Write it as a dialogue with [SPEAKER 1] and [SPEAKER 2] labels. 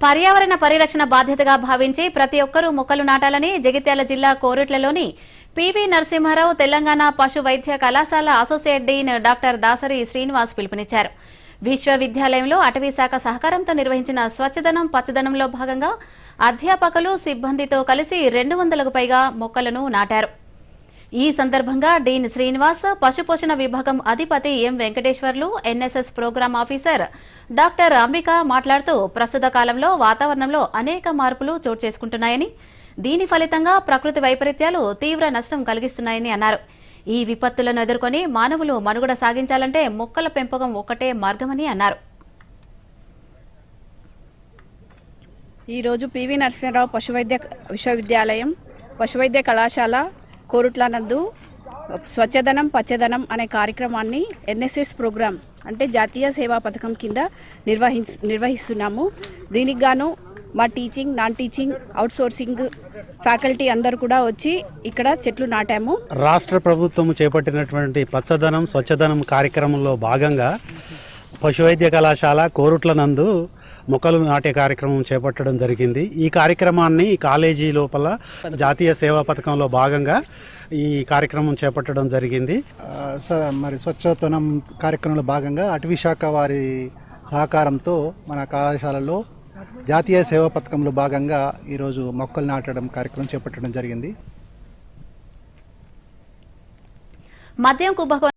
[SPEAKER 1] పర్యావరణ పరిరక్షణ బాధ్యతగా భావించి ప్రతి ఒక్కరూ మొక్కలు నాటాలని జగిత్యాల జిల్లా కోరుట్లలోని పివి నరసింహారావు తెలంగాణ పశు వైద్య కళాశాల associate dean doctor Dasari Srinivas పిలుపునిచ్చారు. విశ్వవిద్యాలయంలో అటవీ శాఖ సహకారంతో నిర్వహించిన స్వచ్ఛదనం పచ్చదనంలో భాగంగా అధ్యాపకులు సిబ్బందితో కలిసి రెండు వందలకు పైగా మొక్కలను నాటారు. ఈ సందర్భంగా డీన్ శ్రీనివాస్ పశుపోషణ విభాగం అధిపతి M Venkateswarlu NSS program officer doctor Ambika మాట్లాడుతూ ప్రస్తుత కాలంలో వాతావరణంలో అనేక మార్పులు చోటు చేసుకుంటున్నాయని దీని ఫలితంగా ప్రకృతి వైపరీత్యాలు తీవ్ర నష్టం కలిగిస్తున్నాయని అన్నారు. ఈ విపత్తులను ఎదుర్కొని మానవులు మనుగడ సాగించాలంటే మొక్కల పెంపకం ఒక్కటే మార్గమని అన్నారు.
[SPEAKER 2] ఈరోజు పివి నరసింహరావు పశువైద్య విశ్వవిద్యాలయం పశువైద్య కళాశాల కోరుట్ల నందు స్వచ్ఛదనం పచ్చదనం అనే కార్యక్రమాన్ని ఎన్ఎస్ఎస్ ప్రోగ్రాం అంటే జాతీయ సేవా పథకం కింద నిర్వహి నిర్వహిస్తున్నాము. దీనికి గాను మా teaching non teaching outsourcing faculty అందరు కూడా వచ్చి ఇక్కడ చెట్లు నాటాము.
[SPEAKER 3] రాష్ట్ర ప్రభుత్వం చేపట్టినటువంటి పచ్చదనం స్వచ్ఛదనం కార్యక్రమంలో భాగంగా పశువైద్య కళాశాల కోరుట్ల నందు మొక్కలు నాటే కార్యక్రమం చేపట్టడం జరిగింది. ఈ కార్యక్రమాన్ని కాలేజీ లోపల జాతీయ సేవా పథకంలో భాగంగా ఈ కార్యక్రమం చేపట్టడం జరిగింది.
[SPEAKER 4] మరి స్వచ్ఛతనం కార్యక్రమంలో భాగంగా అటవీ శాఖ వారి సహకారంతో మన కళాశాలలో జాతీయ సేవా పథకంలో భాగంగా ఈరోజు మొక్కలు నాటడం కార్యక్రమం చేపట్టడం జరిగింది.
[SPEAKER 1] మద్యం కుంభకో